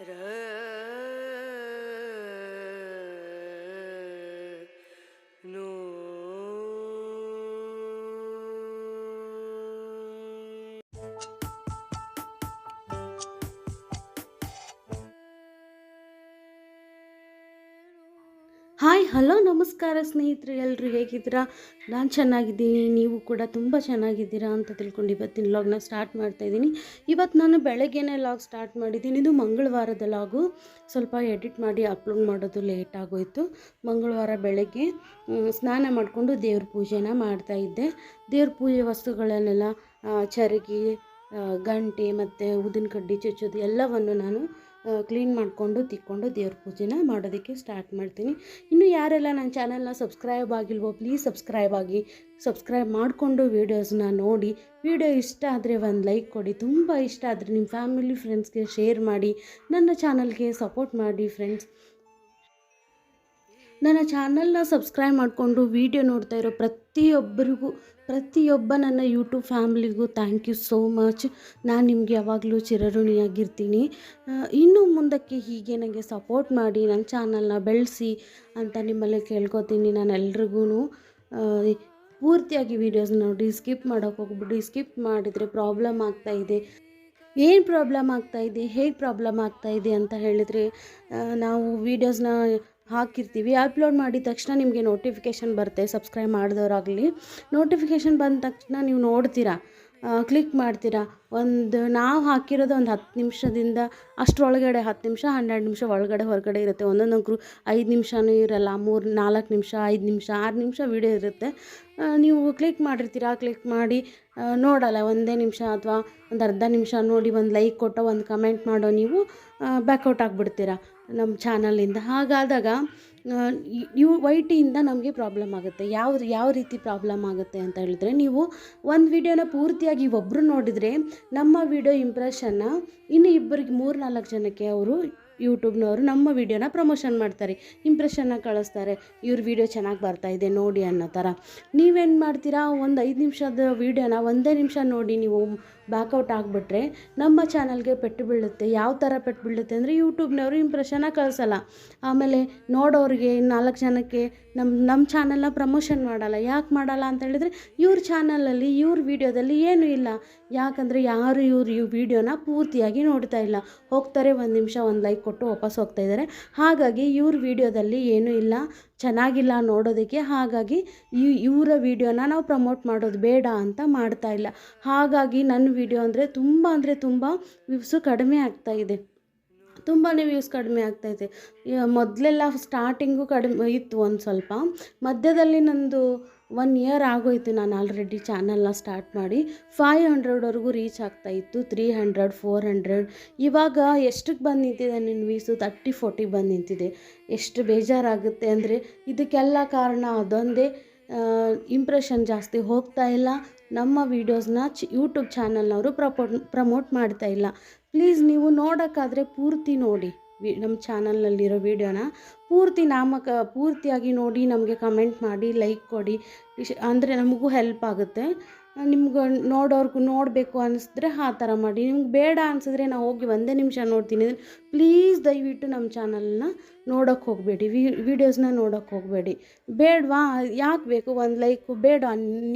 Ra hi, hello, ನಮಸ್ಕಾರ ಸ್ನೇಹಿತರೆ ಎಲ್ಲರೂ ಹೇಗಿದ್ದೀರಾ? ನಾನು ಚೆನ್ನಾಗಿದ್ದೀನಿ, ನೀವು ಕೂಡ ತುಂಬ ಚೆನ್ನಾಗಿದ್ದೀರಾ ಅಂತ ತಿಳ್ಕೊಂಡು ಇವತ್ತಿನ ಲಾಗ್ನ ಸ್ಟಾರ್ಟ್ ಮಾಡ್ತಾ ಇದ್ದೀನಿ. ಇವತ್ತು ನಾನು ಬೆಳಗ್ಗೆನೇ ಲಾಗ್ ಸ್ಟಾರ್ಟ್ ಮಾಡಿದ್ದೀನಿ. ಇದು ಮಂಗಳವಾರದ ಲಾಗು ಸ್ವಲ್ಪ ಎಡಿಟ್ ಮಾಡಿ ಅಪ್ಲೋಡ್ ಮಾಡೋದು ಲೇಟ್ ಆಗೋಯಿತು. ಮಂಗಳವಾರ ಬೆಳಗ್ಗೆ ಸ್ನಾನ ಮಾಡಿಕೊಂಡು ದೇವ್ರ ಪೂಜೆನ ಮಾಡ್ತಾ ಇದ್ದೆ. ದೇವ್ರ ಪೂಜೆ ವಸ್ತುಗಳನ್ನೆಲ್ಲ ಚರಗಿ ಗಂಟೆ ಮತ್ತು ಉದಿನ ಕಡ್ಡಿ ಚುಚ್ಚೋದು ಎಲ್ಲವನ್ನು ನಾನು ಕ್ಲೀನ್ ಮಾಡಿಕೊಂಡು ತಿಕ್ಕೊಂಡು ದೇವ್ರ ಪೂಜೆನ ಮಾಡೋದಕ್ಕೆ ಸ್ಟಾರ್ಟ್ ಮಾಡ್ತೀನಿ. ಇನ್ನು ಯಾರೆಲ್ಲ ನನ್ನ ಚಾನಲ್ನ ಸಬ್ಸ್ಕ್ರೈಬ್ ಆಗಿಲ್ವೋ ಪ್ಲೀಸ್ ಸಬ್ಸ್ಕ್ರೈಬ್ ಆಗಿ. ಸಬ್ಸ್ಕ್ರೈಬ್ ಮಾಡಿಕೊಂಡು ವೀಡಿಯೋಸ್ನ ನೋಡಿ. ವಿಡಿಯೋ ಇಷ್ಟ ಆದರೆ ಒಂದು ಲೈಕ್ ಕೊಡಿ. ತುಂಬ ಇಷ್ಟ ಆದರೆ ನಿಮ್ಮ ಫ್ಯಾಮಿಲಿ ಫ್ರೆಂಡ್ಸ್ಗೆ ಶೇರ್ ಮಾಡಿ. ನನ್ನ ಚಾನಲ್ಗೆ ಸಪೋರ್ಟ್ ಮಾಡಿ ಫ್ರೆಂಡ್ಸ್ ನನ್ನ ಚಾನಲ್ನ ಸಬ್ಸ್ಕ್ರೈಬ್ ಮಾಡಿಕೊಂಡು ವಿಡಿಯೋ ನೋಡ್ತಾ ಇರೋ ಪ್ರತಿಯೊಬ್ಬರಿಗೂ ಪ್ರತಿಯೊಬ್ಬ ನನ್ನ ಯೂಟ್ಯೂಬ್ ಫ್ಯಾಮ್ಲಿಗೂ ಥ್ಯಾಂಕ್ ಯು ಸೋ ಮಚ್ ನಾನು ನಿಮಗೆ ಯಾವಾಗಲೂ ಚಿರಋಣಿಯಾಗಿರ್ತೀನಿ. ಇನ್ನೂ ಮುಂದಕ್ಕೆ ಹೀಗೆ ನನಗೆ ಸಪೋರ್ಟ್ ಮಾಡಿ ನನ್ನ ಚಾನಲ್ನ ಬೆಳೆಸಿ ಅಂತ ನಿಮ್ಮಲ್ಲಿ ಕೇಳ್ಕೊತೀನಿ ನಾನು ಎಲ್ರಿಗೂ ಪೂರ್ತಿಯಾಗಿ ವೀಡಿಯೋಸ್ ನೋಡಿ ಸ್ಕಿಪ್ ಮಾಡೋಕೆ ಹೋಗ್ಬಿಟ್ಟು ಸ್ಕಿಪ್ ಮಾಡಿದರೆ ಪ್ರಾಬ್ಲಮ್ ಆಗ್ತಾ ಇದೆ. ಏನು ಪ್ರಾಬ್ಲಮ್ ಆಗ್ತಾ ಇದೆ, ಹೇಗೆ ಪ್ರಾಬ್ಲಮ್ ಆಗ್ತಾ ಇದೆ ಅಂತ ಹೇಳಿದರೆ ನಾವು ವೀಡಿಯೋಸ್ನ ಹಾಕಿರ್ತೀವಿ. ಅಪ್ಲೋಡ್ ಮಾಡಿದ ತಕ್ಷಣ ನಿಮಗೆ ನೋಟಿಫಿಕೇಷನ್ ಬರುತ್ತೆ. ಸಬ್ಸ್ಕ್ರೈಬ್ ಮಾಡಿದವರಾಗಲಿ. ನೋಟಿಫಿಕೇಷನ್ ಬಂದ ತಕ್ಷಣ ನೀವು ನೋಡ್ತೀರಾ? ಕ್ಲಿಕ್ ಮಾಡ್ತೀರಾ? ಒಂದು, ನಾವು ಹಾಕಿರೋದು ಒಂದು ಹತ್ತು ನಿಮಿಷದಿಂದ ಅಷ್ಟರೊಳಗಡೆ ಹತ್ತು ನಿಮಿಷ, ಹನ್ನೆರಡು ನಿಮಿಷ ಒಳಗಡೆ, ಹೊರಗಡೆ ಇರುತ್ತೆ. ಒಂದೊಂದೊಂದು ಐದು ನಿಮಿಷನೂ ಇರಲ್ಲ, ಮೂರು, ನಾಲ್ಕು ನಿಮಿಷ, ಐದು ನಿಮಿಷ, ಆರು ನಿಮಿಷ ವೀಡಿಯೋ ಇರುತ್ತೆ. ನೀವು ಕ್ಲಿಕ್ ಮಾಡಿರ್ತೀರಾ? ಕ್ಲಿಕ್ ಮಾಡಿ ನೋಡಲ್ಲ, ಒಂದೇ ನಿಮಿಷ ಅಥವಾ ಒಂದು ಅರ್ಧ ನಿಮಿಷ ನೋಡಿ, ಒಂದು ಲೈಕ್ ಕೊಟ್ಟೋ, ಒಂದು ಕಮೆಂಟ್ ಮಾಡೋ ನೀವು ಬ್ಯಾಕೌಟ್ ಆಗಿಬಿಡ್ತೀರಾ ನಮ್ಮ ಚಾನಲಿಂದ ಹಾಗಾದಾಗ ಯು ವೈ ಟಿಯಿಂದ ನಮಗೆ ಪ್ರಾಬ್ಲಮ್ ಆಗುತ್ತೆ. ಯಾವ ಯಾವ ರೀತಿ ಪ್ರಾಬ್ಲಮ್ ಆಗುತ್ತೆ ಅಂತ ಹೇಳಿದ್ರೆ, ನೀವು ಒಂದು ವಿಡಿಯೋನ ಪೂರ್ತಿಯಾಗಿ ಒಬ್ಬರು ನೋಡಿದರೆ, ನಮ್ಮ ವಿಡಿಯೋ ಇಂಪ್ರೆಷನ್ನ ಇನ್ನು ಇಬ್ಬರಿಗೆ ಮೂರು ನಾಲ್ಕು ಜನಕ್ಕೆ ಅವರು ಯೂಟ್ಯೂಬ್ನವರು ನಮ್ಮ ವಿಡಿಯೋನ ಪ್ರಮೋಷನ್ ಮಾಡ್ತಾರೆ ಇಂಪ್ರೆಷನ್ನ ಕಳಿಸ್ತಾರೆ. ಇವ್ರ ವಿಡಿಯೋ ಚೆನ್ನಾಗಿ ಬರ್ತಾ ಇದೆ ನೋಡಿ ಅನ್ನೋ ಥರ. ನೀವೇನು ಮಾಡ್ತೀರಾ? ಒಂದು ಐದು ನಿಮಿಷದ ವಿಡಿಯೋನ ಒಂದೇ ನಿಮಿಷ ನೋಡಿ ನೀವು ಬ್ಯಾಕೌಟ್ ಆಗಿಬಿಟ್ರೆ ನಮ್ಮ ಚಾನಲ್ಗೆ ಪೆಟ್ಟು ಬೀಳುತ್ತೆ. ಯಾವ ಥರ ಪೆಟ್ಟು ಬೀಳುತ್ತೆ ಅಂದರೆ ಯೂಟ್ಯೂಬ್ನವರು ಇಂಪ್ರೆಷನ್ನ ಕಳಿಸಲ್ಲ. ಆಮೇಲೆ ನೋಡೋರಿಗೆ ನಾಲ್ಕು ಜನಕ್ಕೆ ನಮ್ಮ ನಮ್ಮ ಚಾನಲ್ನ ಪ್ರಮೋಷನ್ ಮಾಡಲ್ಲ. ಯಾಕೆ ಮಾಡಲ್ಲ ಅಂತ ಹೇಳಿದರೆ ಇವ್ರ ಚಾನಲಲ್ಲಿ ಇವ್ರ ವಿಡಿಯೋದಲ್ಲಿ ಏನೂ ಇಲ್ಲ. ಯಾಕಂದರೆ ಯಾರು ಇವರು ಈ ವಿಡಿಯೋನ ಪೂರ್ತಿಯಾಗಿ ನೋಡ್ತಾ ಇಲ್ಲ. ಹೋಗ್ತಾರೆ ಒಂದು ನಿಮಿಷ, ಒಂದು ಲೈಕ್ ಕೊಟ್ಟು ವಾಪಸ್ ಹೋಗ್ತಾ ಇದ್ದಾರೆ ಹಾಗಾಗಿ ಇವ್ರ ವಿಡಿಯೋದಲ್ಲಿ ಏನೂ ಇಲ್ಲ, ಚೆನ್ನಾಗಿಲ್ಲ ನೋಡೋದಕ್ಕೆ. ಹಾಗಾಗಿ ಈ ಇವರ ವಿಡಿಯೋನ ನಾವು ಪ್ರಮೋಟ್ ಮಾಡೋದು ಬೇಡ ಅಂತ ಮಾಡ್ತಾ ಇಲ್ಲ. ಹಾಗಾಗಿ ನನ್ನ ವಿಡಿಯೋ ಅಂದರೆ ತುಂಬ ಅಂದರೆ ತುಂಬ ವ್ಯೂಸು ಕಡಿಮೆ ಆಗ್ತಾ ಇದೆ. ತುಂಬಾ ವ್ಯೂಸ್ ಕಡಿಮೆ ಆಗ್ತಾಯಿದೆ ಮೊದಲೆಲ್ಲ ಸ್ಟಾರ್ಟಿಂಗು ಕಡಿಮೆ ಇತ್ತು ಒಂದು ಸ್ವಲ್ಪ. ಮಧ್ಯದಲ್ಲಿ ನಂದು ಒನ್ ಇಯರ್ ಆಗೋಯ್ತು ನಾನು ಆಲ್ರೆಡಿ ಚಾನಲ್ನ ಸ್ಟಾರ್ಟ್ ಮಾಡಿ. ಫೈವ್ ಹಂಡ್ರೆಡ್ವರೆಗೂ ರೀಚ್ ಆಗ್ತಾ ಇತ್ತು ತ್ರೀ ಹಂಡ್ರೆಡ್ ಫೋರ್ ಹಂಡ್ರೆಡ್ ಇವಾಗ ಎಷ್ಟಕ್ಕೆ ಬಂದು ನಿಂತಿದೆ ನಿನ್ನ ವೀಸು? ತರ್ಟಿ ಫೋರ್ಟಿ ಬಂದು ನಿಂತಿದೆ. ಎಷ್ಟು ಬೇಜಾರಾಗುತ್ತೆ ಅಂದರೆ ಇದಕ್ಕೆಲ್ಲ ಕಾರಣ ಅದೊಂದೇ ಇಂಪ್ರೆಷನ್ ಜಾಸ್ತಿ ಹೋಗ್ತಾ ಇಲ್ಲ. ನಮ್ಮ ವೀಡಿಯೋಸ್ನ ಚ್ ಯೂಟ್ಯೂಬ್ ಚಾನಲ್ನವರು ಪ್ರಪೋಟ್ ಪ್ರಮೋಟ್ ಮಾಡ್ತಾ ಇಲ್ಲ. ಪ್ಲೀಸ್ ನೀವು ನೋಡೋಕ್ಕಾದರೆ ಪೂರ್ತಿ ನೋಡಿ. ವಿ ನಮ್ಮ ಚಾನಲ್ನಲ್ಲಿರೋ ವೀಡಿಯೋನ ಪೂರ್ತಿ ನಾಮಕ, ಪೂರ್ತಿಯಾಗಿ ನೋಡಿ ನಮಗೆ ಕಮೆಂಟ್ ಮಾಡಿ ಲೈಕ್ ಕೊಡಿ. ಅಂದರೆ ನಮಗೂ ಹೆಲ್ಪ್ ಆಗುತ್ತೆ. ನಿಮ್ಗೆ ನೋಡೋರ್ಗೂ ನೋಡಬೇಕು ಅನಿಸಿದ್ರೆ ಆ ಥರ ಮಾಡಿ. ನಿಮ್ಗೆ ಬೇಡ ಅನಿಸಿದ್ರೆ ನಾವು ಹೋಗಿ ಒಂದೇ ನಿಮಿಷ ನೋಡ್ತೀನಿ. ಪ್ಲೀಸ್ ದಯವಿಟ್ಟು ನಮ್ಮ ಚಾನಲ್ನ ನೋಡೋಕ್ಕೆ ಹೋಗಬೇಡಿ ವೀಡಿಯೋಸ್ನ ನೋಡೋಕ್ಕೆ ಹೋಗಬೇಡಿ. ಬೇಡವಾ? ಯಾಕೆ ಬೇಕು? ಒಂದು ಲೈಕು ಬೇಡ.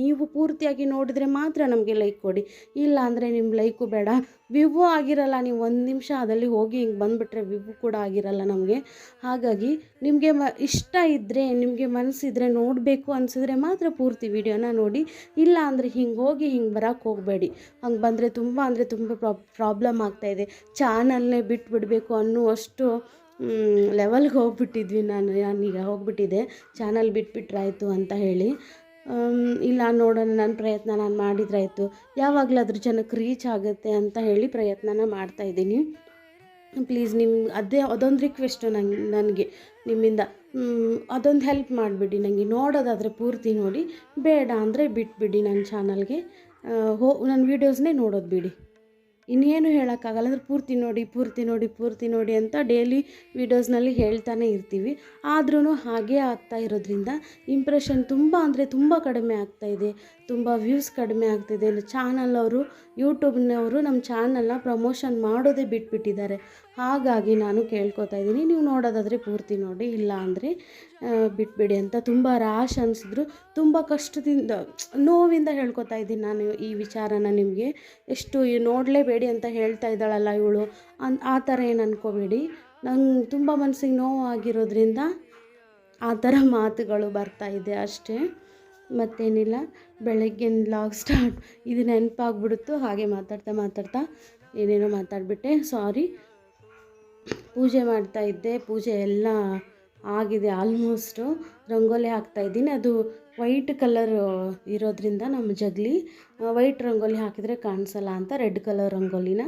ನೀವು ಪೂರ್ತಿಯಾಗಿ ನೋಡಿದರೆ ಮಾತ್ರ ನಮಗೆ ಲೈಕ್ ಕೊಡಿ. ಇಲ್ಲ ಅಂದರೆ ನಿಮ್ಮ ಲೈಕು ಬೇಡ. ವಿವು ಆಗಿರಲ್ಲ, ನೀವು ಒಂದು ನಿಮಿಷ ಅದಲ್ಲಿ ಹೋಗಿ ಹಿಂಗೆ ಬಂದುಬಿಟ್ರೆ ವಿವು ಕೂಡ ಆಗಿರಲ್ಲ ನಮಗೆ. ಹಾಗಾಗಿ ನಿಮಗೆ ಮ, ಇಷ್ಟ ಇದ್ದರೆ ನಿಮಗೆ ಮನಸ್ಸಿದ್ರೆ ನೋಡಬೇಕು ಅನಿಸಿದ್ರೆ ಮಾತ್ರ ಪೂರ್ತಿ ವಿಡಿಯೋನ ನೋಡಿ. ಇಲ್ಲ ಅಂದರೆ ಹಿಂಗೆ ಹೋಗಿ ಹಿಂಗೆ ಬರೋಕ್ಕೆ ಹೋಗಬೇಡಿ. ಹಂಗೆ ಬಂದರೆ ತುಂಬ ಅಂದರೆ ತುಂಬ ಪ್ರಾಬ್ಲಮ್ ಆಗ್ತಾಯಿದೆ ಚಾನಲ್ನೇ ಬಿಟ್ಬಿಡಬೇಕು ಅನ್ನುವಷ್ಟು ಲೆವೆಲ್ಗೆ ಹೋಗ್ಬಿಟ್ಟಿದ್ವಿ ನಾನು. ನಾನೀಗ ಹೋಗಿಬಿಟ್ಟಿದ್ದೆ ಚಾನಲ್ ಬಿಟ್ಬಿಟ್ರಾಯಿತು ಅಂತ ಹೇಳಿ. ಇಲ್ಲ ನೋಡೋಣ ನನ್ನ ಪ್ರಯತ್ನ ನಾನು ಮಾಡಿದ್ರಾಯ್ತು. ಯಾವಾಗಲಾದ್ರೂ ಜನಕ್ಕೆ ರೀಚ್ ಆಗುತ್ತೆ ಅಂತ ಹೇಳಿ ಪ್ರಯತ್ನನ ಮಾಡ್ತಾಯಿದ್ದೀನಿ ಪ್ಲೀಸ್ ನಿಮ್ಮ ಅದೇ, ಅದೊಂದು ರಿಕ್ವೆಸ್ಟು ನಂಗೆ ನನಗೆ, ನಿಮ್ಮಿಂದ. ಅದೊಂದು ಹೆಲ್ಪ್ ಮಾಡಿಬಿಡಿ ನನಗೆ ನೋಡೋದಾದರೆ ಪೂರ್ತಿ ನೋಡಿ. ಬೇಡ ಅಂದರೆ ಬಿಟ್ಬಿಡಿ ನನ್ನ ಚಾನಲ್ಗೆ ಹೋ ನನ್ನ ವೀಡಿಯೋಸ್ನೇ ನೋಡೋದು ಬಿಡಿ. ಇನ್ನೇನು ಹೇಳೋಕ್ಕಾಗಲ್ಲ. ಅಂದರೆ ಪೂರ್ತಿ ನೋಡಿ ಪೂರ್ತಿ ನೋಡಿ ಪೂರ್ತಿ ನೋಡಿ ಅಂತ ಡೈಲಿ ವೀಡಿಯೋಸ್ನಲ್ಲಿ ಹೇಳ್ತಾನೆ ಇರ್ತೀವಿ. ಆದ್ರೂ ಹಾಗೇ ಆಗ್ತಾ ಇರೋದ್ರಿಂದ ಇಂಪ್ರೆಷನ್ ತುಂಬ ಅಂದರೆ ತುಂಬ ಕಡಿಮೆ ಆಗ್ತಾ ಇದೆ. ತುಂಬ ವ್ಯೂಸ್ ಕಡಿಮೆ ಆಗ್ತಿದೆ ಚಾನಲ್ ಅವರು ಯೂಟ್ಯೂಬ್ನವರು ನಮ್ಮ ಚಾನಲ್ನ ಪ್ರಮೋಷನ್ ಮಾಡೋದೇ ಬಿಟ್ಬಿಟ್ಟಿದ್ದಾರೆ. ಹಾಗಾಗಿ ನಾನು ಕೇಳ್ಕೊತಾ ಇದ್ದೀನಿ. ನೀವು ನೋಡೋದಾದರೆ ಪೂರ್ತಿ ನೋಡಿ. ಇಲ್ಲ ಅಂದರೆ ಬಿಟ್ಬಿಡಿ ಅಂತ ತುಂಬ ರಾಶ್ ಅನಿಸಿದ್ರು. ತುಂಬ ಕಷ್ಟದಿಂದ, ನೋವಿಂದ ಹೇಳ್ಕೊತಾ ಇದ್ದೀನಿ ನಾನು ಈ ವಿಚಾರನ ನಿಮಗೆ. ಎಷ್ಟು ನೋಡಲೇಬೇಡಿ ಅಂತ ಹೇಳ್ತಾ ಇದ್ದಾಳಲ್ಲ ಇವಳು. ಅನ್, ಆ ಥರ ಏನು ಅನ್ಕೋಬೇಡಿ. ನಂಗೆ ತುಂಬ ಮನಸ್ಸಿಗೆ ನೋವು ಆಗಿರೋದ್ರಿಂದ ಆ ಥರ ಮಾತುಗಳು ಬರ್ತಾ ಇದೆ ಅಷ್ಟೇ. ಮತ್ತೇನಿಲ್ಲ. ಬೆಳಗ್ಗಿನ ಲಾಗ್ ಸ್ಟಾರ್ಟ್. ಇದು ನೆನಪಾಗ್ಬಿಡ್ತು ಹಾಗೆ ಮಾತಾಡ್ತಾ ಮಾತಾಡ್ತಾ ಏನೇನೋ ಮಾತಾಡಿಬಿಟ್ಟೆ. ಸಾರಿ. ಪೂಜೆ ಮಾಡ್ತಾ ಇದ್ದೆ. ಪೂಜೆ ಎಲ್ಲ ಆಗಿದೆ. ಆಲ್ಮೋಸ್ಟು ರಂಗೋಲಿ ಹಾಕ್ತಾ ಇದ್ದೀನಿ. ಅದು ವೈಟ್ ಕಲರ್ ಇರೋದ್ರಿಂದ ನಮ್ಮ ಜಗಲಿ ವೈಟ್ ರಂಗೋಲಿ ಹಾಕಿದರೆ ಕಾಣಿಸಲ್ಲ ಅಂತ ರೆಡ್ ಕಲರ್ ರಂಗೋಲಿನ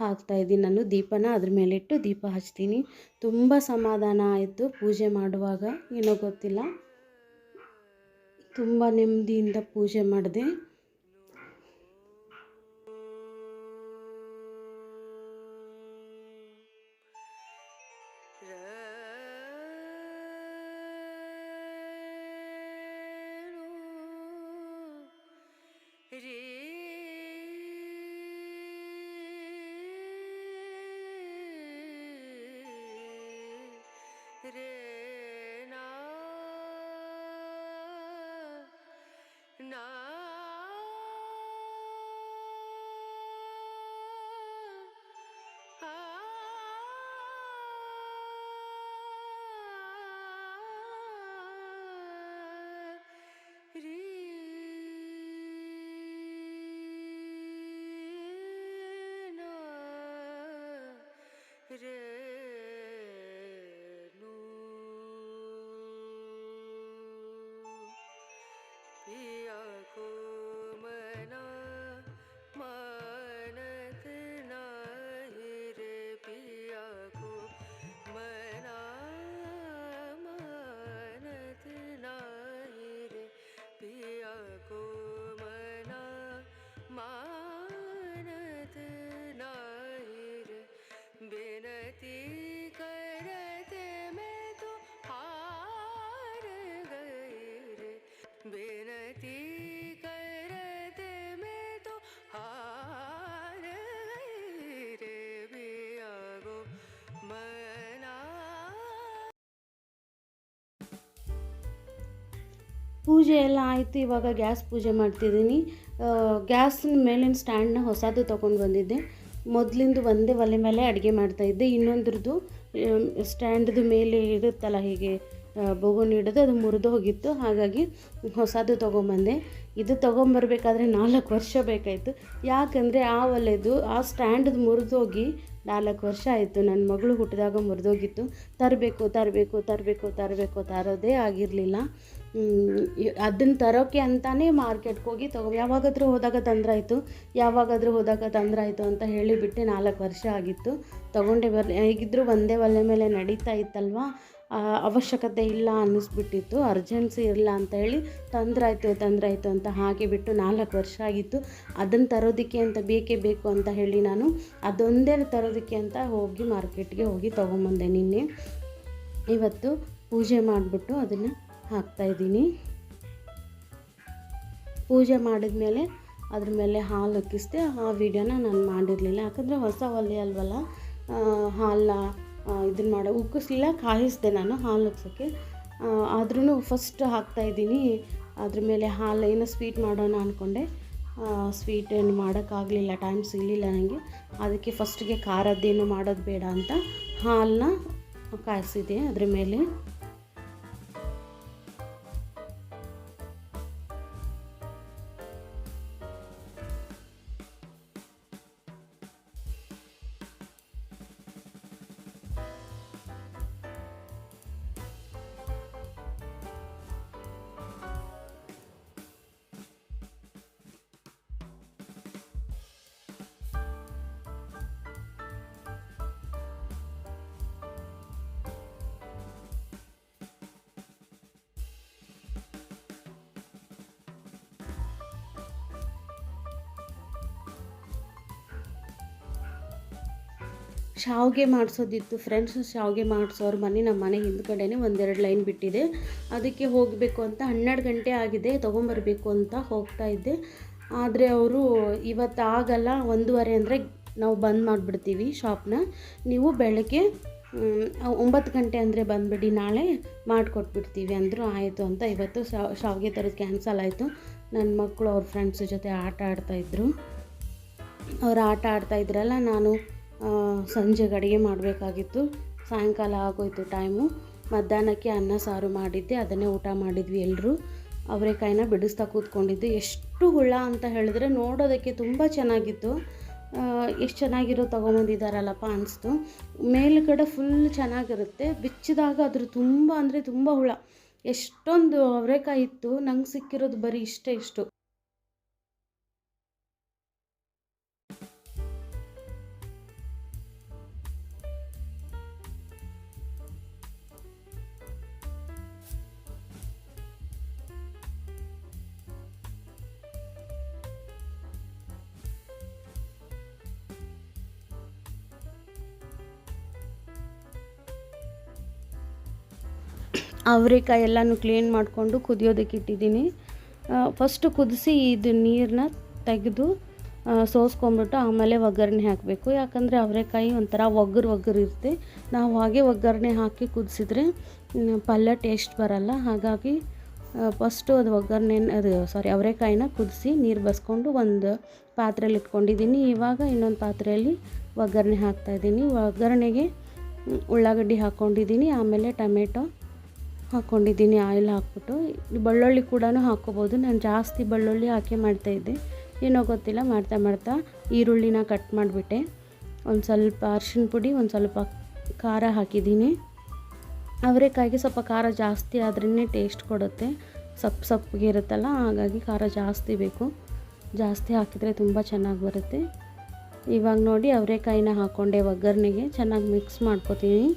ಹಾಕ್ತಾ ಇದ್ದೀನಿ ನಾನು ದೀಪನ. ಅದ್ರ ಮೇಲಿಟ್ಟು ದೀಪ ಹಚ್ತೀನಿ. ತುಂಬ ಸಮಾಧಾನ ಆಯಿತು ಪೂಜೆ ಮಾಡುವಾಗ. ಏನೋ ಗೊತ್ತಿಲ್ಲ. ತುಂಬ ನೆಮ್ಮದಿಯಿಂದ ಪೂಜೆ ಮಾಡಿದೆ. ಪೂಜೆ ಎಲ್ಲ ಆಯಿತು, ಇವಾಗ ಗ್ಯಾಸ್ ಪೂಜೆ ಮಾಡ್ತಿದ್ದೀನಿ. ಗ್ಯಾಸಿನ ಮೇಲಿನ ಸ್ಟ್ಯಾಂಡ್ನ ಹೊಸದು ತೊಗೊಂಡು ಬಂದಿದ್ದೆ. ಮೊದಲಿಂದು ಒಂದೇ ಒಲೆ ಮೇಲೆ ಅಡುಗೆ ಮಾಡ್ತಾಯಿದ್ದೆ ಇನ್ನೊಂದ್ರದ್ದು ಸ್ಟ್ಯಾಂಡ್ದು ಮೇಲೆ ಇರುತ್ತಲ್ಲ ಹೀಗೆ ಬೊಗುನ್ ಹಿಡಿದು ಅದು ಮುರಿದು ಹೋಗಿತ್ತು. ಹಾಗಾಗಿ ಹೊಸದು ತೊಗೊಂಬಂದೆ ಇದು ತೊಗೊಂಬರ್ಬೇಕಾದ್ರೆ ನಾಲ್ಕು ವರ್ಷ ಬೇಕಾಯಿತು. ಯಾಕಂದರೆ ಆ ಒಲೆದು, ಆ ಸ್ಟ್ಯಾಂಡ್ದು ಮುರಿದೋಗಿ ನಾಲ್ಕು ವರ್ಷ ಆಯಿತು. ನನ್ನ ಮಗಳು ಹುಟ್ಟಿದಾಗ ಮುರಿದೋಗಿತ್ತು ತರಬೇಕು ತರಬೇಕು ತರಬೇಕು ತರಬೇಕು, ತರೋದೇ ಆಗಿರಲಿಲ್ಲ. ಅದನ್ನು ತರೋಕ್ಕೆ ಅಂತಾನೇ ಮಾರ್ಕೆಟ್ಗೆ ಹೋಗಿ ತಗೋ ಯಾವಾಗಾದರೂ ಹೋದಾಗ ತಂದ್ರಾಯಿತು ಯಾವಾಗಾದರೂ ಹೋದಾಗ ತಂದ್ರಾಯಿತು ಅಂತ ಹೇಳಿಬಿಟ್ಟು ನಾಲ್ಕು ವರ್ಷ ಆಗಿತ್ತು. ತೊಗೊಂಡೆ ಬರಲಿ ಹೇಗಿದ್ದರೂ ಒಂದೇ ಒಲೆ ಮೇಲೆ ನಡೀತಾ ಇತ್ತಲ್ವಾ? ಅವಶ್ಯಕತೆ ಇಲ್ಲ ಅನ್ನಿಸ್ಬಿಟ್ಟಿತ್ತು. ಅರ್ಜೆನ್ಸಿ ಇಲ್ಲ ಅಂತ ಹೇಳಿ ತಂದ್ರಾಯಿತು ತಂದ್ರಾಯಿತು ಅಂತ ಹಾಗೆ ಬಿಟ್ಟು ನಾಲ್ಕು ವರ್ಷ ಆಗಿತ್ತು. ಅದನ್ನು ತರೋದಕ್ಕೆ ಅಂತ ಬೇಕೇ ಬೇಕು ಅಂತ ಹೇಳಿ ನಾನು ಅದೊಂದೇ ತರೋದಕ್ಕೆ ಅಂತ ಹೋಗಿ ಮಾರ್ಕೆಟ್ಗೆ ಹೋಗಿ ತೊಗೊಂಬಂದೆ ನಿನ್ನೆ. ಇವತ್ತು ಪೂಜೆ ಮಾಡಿಬಿಟ್ಟು ಅದನ್ನು ಹಾಕ್ತಾಯಿದ್ದೀನಿ ಪೂಜೆ ಮಾಡಿದ್ಮೇಲೆ ಅದ್ರ ಮೇಲೆ ಹಾಲು ಉಕ್ಕಿಸ್ದೆ ಆ ವಿಡಿಯೋನ ನಾನು ಮಾಡಿರಲಿಲ್ಲ. ಯಾಕಂದರೆ ಹೊಸ ಒಲೆ ಅಲ್ವಲ್ಲ ಹಾಲನ್ನ ಇದನ್ನು ಮಾಡೋ ಉಕ್ಕಿಸ್ಲಿಲ್ಲ ಕಾಯಿಸ್ದೆ ನಾನು ಹಾಲು ಉಕ್ಸೋಕ್ಕೆ ಆದ್ರೂ ಫಸ್ಟ್ ಹಾಕ್ತಾಯಿದ್ದೀನಿ ಅದ್ರ ಮೇಲೆ ಹಾಲು ಏನು ಸ್ವೀಟ್ ಮಾಡೋಣ ಅಂದ್ಕೊಂಡೆ ಸ್ವೀಟ್ ಏನು ಮಾಡೋಕ್ಕಾಗಲಿಲ್ಲ ಟೈಮ್ ಸಿಗಲಿಲ್ಲ ನನಗೆ ಅದಕ್ಕೆ ಫಸ್ಟಿಗೆ ಖಾರದ್ದೇನು ಮಾಡೋದು ಬೇಡ ಅಂತ ಹಾಲನ್ನ ಕಾಯಿಸಿದೆ ಅದ್ರ ಮೇಲೆ ಶಾವಿಗೆ ಮಾಡಿಸೋದಿತ್ತು. ಫ್ರೆಂಡ್ಸ್ ಶಾವಿಗೆ ಮಾಡಿಸೋರ ಮನೆ ನಮ್ಮ ಮನೆ ಹಿಂದ್ಗಡೆನೇ ಒಂದೆರಡು ಲೈನ್ ಬಿಟ್ಟಿದೆ. ಅದಕ್ಕೆ ಹೋಗಬೇಕು ಅಂತ ಹನ್ನೆರಡು ಗಂಟೆ ಆಗಿದೆ, ತೊಗೊಂಬರಬೇಕು ಅಂತ ಹೋಗ್ತಾ ಇದ್ದೆ. ಆದರೆ ಅವರು ಇವತ್ತು ಆಗಲ್ಲ, ಒಂದೂವರೆ ಅಂದರೆ ನಾವು ಬಂದ್ ಮಾಡಿಬಿಡ್ತೀವಿ ಶಾಪ್ನ ನೀವು ಬೆಳಗ್ಗೆ ಒಂಬತ್ತು ಗಂಟೆ ಅಂದರೆ ಬಂದುಬಿಡಿ, ನಾಳೆ ಮಾಡಿಕೊಟ್ಬಿಡ್ತೀವಿ ಅಂದರು ಆಯಿತು ಅಂತ ಇವತ್ತು ಶಾವ್- ಶಾವಿಗೆ ತರೋದು ಕ್ಯಾನ್ಸಲ್ ಆಯಿತು. ನನ್ನ ಮಕ್ಕಳು ಅವ್ರ ಫ್ರೆಂಡ್ಸ್ ಜೊತೆ ಆಟ ಆಡ್ತಾಯಿದ್ರು ಅವ್ರು ಆಟ ಆಡ್ತಾಯಿದ್ರಲ್ಲ ನಾನು ಸಂಜೆಗೆ ಅಡುಗೆ ಮಾಡಬೇಕಾಗಿತ್ತು. ಸಾಯಂಕಾಲ ಆಗೋಯ್ತು ಟೈಮು ಮಧ್ಯಾಹ್ನಕ್ಕೆ ಅನ್ನ ಸಾರು ಮಾಡಿದ್ದೆ, ಅದನ್ನೇ ಊಟ ಮಾಡಿದ್ವಿ ಎಲ್ಲರೂ ಅವರೆಕಾಯಿನ ಬಿಡಿಸ್ತಾ ಕೂತ್ಕೊಂಡಿದ್ದು. ಎಷ್ಟು ಹುಳ ಅಂತ ಹೇಳಿದ್ರೆ ನೋಡೋದಕ್ಕೆ ತುಂಬ ಚೆನ್ನಾಗಿತ್ತು. ಎಷ್ಟು ಚೆನ್ನಾಗಿರೋ ತೊಗೊಂಬಂದಿದ್ದಾರಲ್ಲಪ್ಪ ಅನಿಸ್ತು. ಮೇಲುಗಡೆ ಫುಲ್ ಚೆನ್ನಾಗಿರುತ್ತೆ. ಬಿಚ್ಚಿದಾಗ ಅದ್ರ ತುಂಬ ಅಂದರೆ ತುಂಬ ಹುಳ. ಎಷ್ಟೊಂದು ಅವರೆಕಾಯಿ ಇತ್ತು. ನಂಗೆ ಸಿಕ್ಕಿರೋದು ಬರೀ ಇಷ್ಟೇ ಇಷ್ಟು. ಅವರೆಕಾಯಿ ಎಲ್ಲನೂ ಕ್ಲೀನ್ ಮಾಡಿಕೊಂಡು ಕುದಿಯೋದಕ್ಕೆ ಇಟ್ಟಿದ್ದೀನಿ. ಫಸ್ಟು ಕುದಿಸಿ ಇದು ನೀರನ್ನ ತೆಗೆದು ಸೋಸ್ಕೊಂಬಿಟ್ಟು ಆಮೇಲೆ ಒಗ್ಗರಣೆ ಹಾಕಬೇಕು. ಯಾಕಂದರೆ ಅವರೆಕಾಯಿ ಒಂಥರ ಒಗ್ಗರು ಒಗ್ಗರು ಇರುತ್ತೆ. ನಾವು ಹಾಗೆ ಒಗ್ಗರಣೆ ಹಾಕಿ ಕುದಿಸಿದ್ರೆ ಪಲ್ಯ ಟೇಸ್ಟ್ ಬರಲ್ಲ. ಹಾಗಾಗಿ ಫಸ್ಟು ಅದು ಒಗ್ಗರಣೆ ಅದು ಸಾರಿ ಅವರೆಕಾಯಿನ ಕುದಿಸಿ ನೀರು ಬಸ್ಕೊಂಡು ಒಂದು ಪಾತ್ರೆಯಲ್ಲಿ ಇಟ್ಕೊಂಡಿದ್ದೀನಿ. ಇವಾಗ ಇನ್ನೊಂದು ಪಾತ್ರೆಯಲ್ಲಿ ಒಗ್ಗರಣೆ ಹಾಕ್ತಾಯಿದ್ದೀನಿ ಒಗ್ಗರಣೆಗೆ ಉಳ್ಳಾಗಡ್ಡಿ ಹಾಕ್ಕೊಂಡಿದ್ದೀನಿ ಆಮೇಲೆ ಟೊಮೆಟೊ ಹಾಕ್ಕೊಂಡಿದ್ದೀನಿ ಆಯಿಲ್ ಹಾಕ್ಬಿಟ್ಟು. ಬೆಳ್ಳುಳ್ಳಿ ಕೂಡ ಹಾಕ್ಕೋಬೋದು ನಾನು ಜಾಸ್ತಿ ಬೆಳ್ಳುಳ್ಳಿ ಹಾಕಿ ಮಾಡ್ತಾಯಿದ್ದೆ ಏನೋ ಗೊತ್ತಿಲ್ಲ, ಮಾಡ್ತಾ ಮಾಡ್ತಾ ಈರುಳ್ಳಿನ ಕಟ್ ಮಾಡಿಬಿಟ್ಟೆ. ಒಂದು ಸ್ವಲ್ಪ ಅರ್ಶಿಣ ಪುಡಿ, ಒಂದು ಸ್ವಲ್ಪ ಖಾರ ಹಾಕಿದ್ದೀನಿ. ಅವರೆಕಾಯಿಗೆ ಸ್ವಲ್ಪ ಖಾರ ಜಾಸ್ತಿ ಆದ್ರೇ ಟೇಸ್ಟ್ ಕೊಡುತ್ತೆ. ಸಪ್ಪು ಸಪ್ಪಗೆ ಇರುತ್ತಲ್ಲ, ಹಾಗಾಗಿ ಖಾರ ಜಾಸ್ತಿ ಬೇಕು. ಜಾಸ್ತಿ ಹಾಕಿದರೆ ತುಂಬ ಚೆನ್ನಾಗಿ ಬರುತ್ತೆ. ಇವಾಗ ನೋಡಿ ಅವರೆಕಾಯಿನ ಹಾಕ್ಕೊಂಡೆ ಒಗ್ಗರಣೆಗೆ. ಚೆನ್ನಾಗಿ ಮಿಕ್ಸ್ ಮಾಡ್ಕೊತೀನಿ.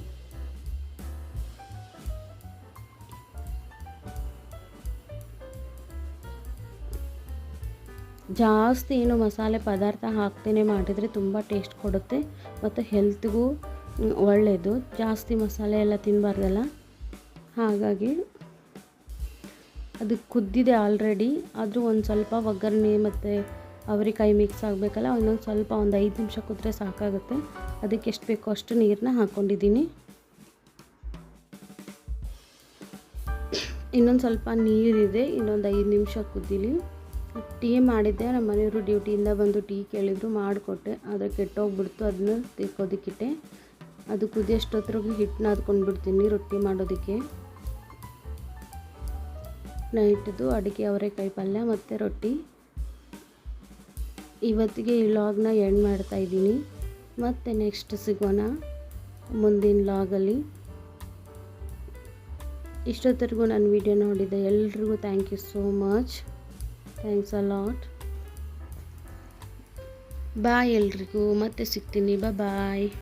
ಜಾಸ್ತಿ ಏನು ಮಸಾಲೆ ಪದಾರ್ಥ ಹಾಕ್ತೇನೆ ಮಾಡಿದರೆ ತುಂಬ ಟೇಸ್ಟ್ ಕೊಡುತ್ತೆ ಮತ್ತು ಹೆಲ್ತ್ಗೂ ಒಳ್ಳೆಯದು ಜಾಸ್ತಿ ಮಸಾಲೆ ಎಲ್ಲ ತಿನ್ನಬಾರ್ದಲ್ಲ ಹಾಗಾಗಿ ಅದು ಕುದ್ದಿದೆ ಆಲ್ರೆಡಿ ಆದರೂ ಒಂದು ಸ್ವಲ್ಪ ಒಗ್ಗರಣೆ ಮತ್ತು ಅವರಿಕಾಯಿ ಮಿಕ್ಸ್ ಆಗಬೇಕಲ್ಲ ಒಂದೊಂದು ಸ್ವಲ್ಪ ಒಂದು ಐದು ನಿಮಿಷ ಕುದ್ರೆ ಸಾಕಾಗುತ್ತೆ. ಅದಕ್ಕೆ ಎಷ್ಟು ಬೇಕೋ ಅಷ್ಟು ನೀರನ್ನ ಹಾಕ್ಕೊಂಡಿದ್ದೀನಿ ಇನ್ನೊಂದು ಸ್ವಲ್ಪ ನೀರಿದೆ, ಇನ್ನೊಂದು ಐದು ನಿಮಿಷ ಕುದ್ದೀಲಿ ಟೀ ಮಾಡಿದ್ದೆ, ನಮ್ಮ ಮನೆಯವರು ಡ್ಯೂಟಿಯಿಂದ ಬಂದು ಟೀ ಕೇಳಿದ್ರು, ಮಾಡಿಕೊಟ್ಟೆ. ಆದರೆ ಕೆಟ್ಟೋಗ್ಬಿಡ್ತು, ಅದನ್ನ ತೆಕ್ಕೋದಕ್ಕಿಟ್ಟೆ. ಅದು ಕುದಿಯೋಷ್ಟೊತ್ತಿಗೆ ಹಿಟ್ಟನ್ನ ನಾದ್ಕೊಂಡು ಬಿಡ್ತೀನಿ ರೊಟ್ಟಿ ಮಾಡೋದಕ್ಕೆ. ನೈಟ್ದು ಅಡುಗೆ ಅವರೆಕಾಯಿ ಪಲ್ಯ ಮತ್ತು ರೊಟ್ಟಿ. ಇವತ್ತಿಗೆ ಈ ಲಾಗ್ನ ಎಂಡ್ ಮಾಡ್ತಾ ಇದ್ದೀನಿ. ಮತ್ತು ನೆಕ್ಸ್ಟ್ ಸಿಗೋಣ ಮುಂದಿನ ಲಾಗಲ್ಲಿ. ಇಷ್ಟೊತ್ತರೆಗೂ ನನ್ನ ವಿಡಿಯೋ ನೋಡಿದೆ ಎಲ್ರಿಗೂ thank you so much thanks a lot bye ಎಲ್ರಿಗೂ. ಮತ್ತೆ ಸಿಗ್ತೀನಿ. ಬಾಯ್